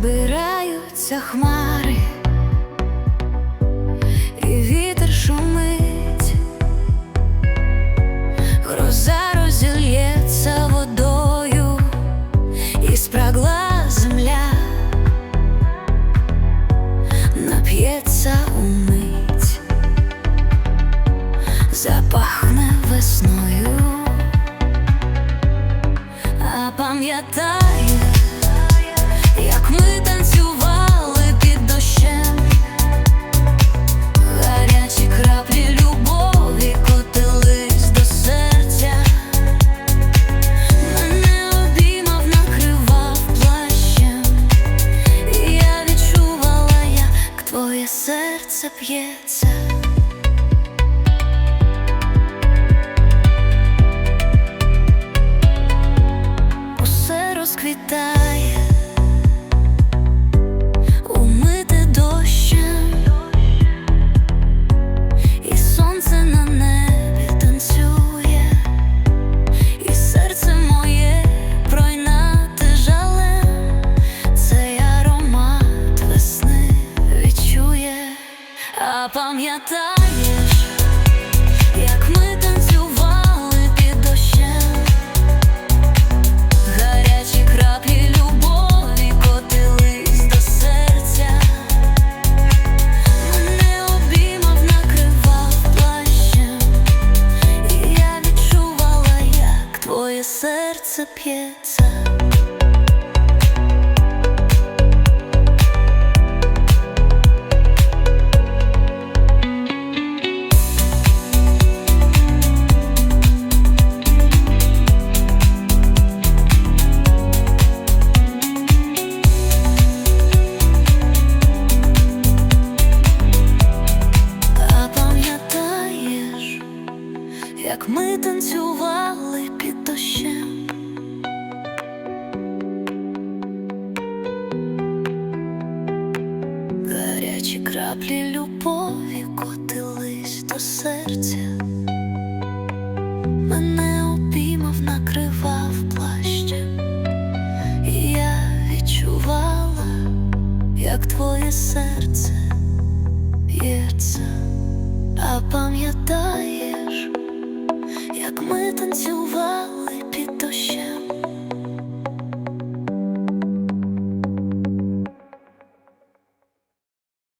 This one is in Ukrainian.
збираються хмари, і вітер шумить, гроза розілється водою, і спрагла земля, нап'ється умить, запахне весною, а пам'ятай. Твоє серце п'ється. усе розквітає, пам'ятаєш, як ми танцювали під дощем. Гарячі краплі любові котились до серця, мене обіймав, накривав плащем, і я відчувала, як твоє серце п'ється. Як ми танцювали під дощем? Гарячі краплі любові котились до серця, мене обіймав, накривав плащем, і я відчувала, як твоє серце б'ється, а пам'ятаєш,